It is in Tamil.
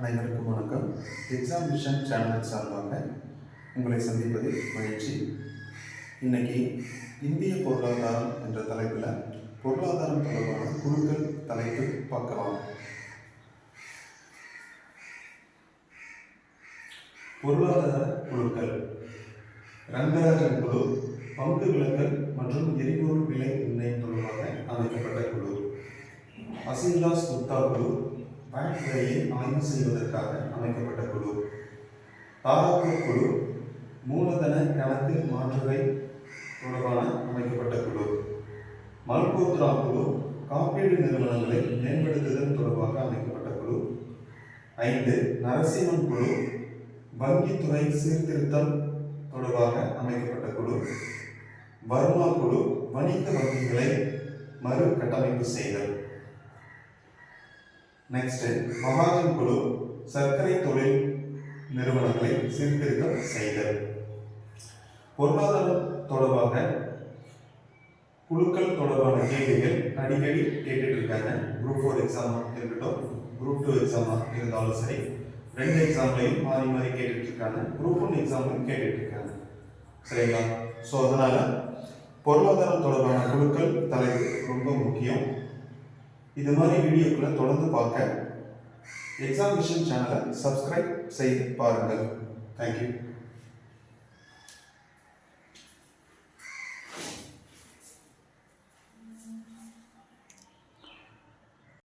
அனைவருக்கும் வணக்கம். எக்ஸாம் விஷன் சேனல் சார்பாக உங்களை சந்திப்பதில் மகிழ்ச்சி. இன்னைக்கு இந்திய பொருளாதாரம் என்ற தலைப்பில் பொருளாதாரம் தொடர்பான குழுக்கள் தலைப்பு பார்க்கலாம். பொருளாதார குழுக்கள். ரங்கராஜன் குழு பங்கு விலங்கல் மற்றும் எரிபொருள் விலை நிர்ணயம் தொடர்பாக அமைக்கப்பட்ட குழு. அசின்தாஸ் குப்தா குழு பேங்க் ஆய்வு செய்வதற்காக அமைக்கப்பட்ட குழு. தாராப்பூர் குழு மூலதன கணக்கு மாற்றுகை தொடர்பான அமைக்கப்பட்ட குழு. மல்கோத்ரா குழு காப்பீடு நிறுவனங்களை மேம்படுத்துதல் தொடர்பாக அமைக்கப்பட்ட குழு. ஐந்து நரசிம்மன் குழு வங்கித்துறை சீர்திருத்தம் தொடர்பாக அமைக்கப்பட்ட குழு. பர்மா குழு வணிக வங்கிகளை மறு கட்டமைப்பு செய்தல். நெக்ஸ்ட் மகாஜன் குழு சர்க்கரை தொழில் நிறுவனங்களை சீர்திருத்தம் செய்தல் பொருளாதாரம் தொடர்பாக குழுக்கள் தொடர்பான கேள்விகள் அடிக்கடி கேட்டுட்டு இருக்காங்க. குரூப் ஃபோர் எக்ஸாம் இருக்கட்டும் குரூப் டூ எக்ஸாம் இருந்தாலும் சரி ரெண்டு எக்ஸாம்லையும் மாறி மாறி கேட்டுட்டு இருக்காங்க. குரூப் ஒன் எக்ஸாம்லையும் கேட்டுட்டு இருக்காங்க. சரிங்களா? ஸோ அதனால பொருளாதாரம் தொடர்பான குழுக்கள் தலை இது மாதிரி வீடியோக்களை தொடர்ந்து பார்க்க எக்ஸாம் விஷன் சேனலை சப்ஸ்கிரைப் செய்து பாருங்கள். தேங்க்யூ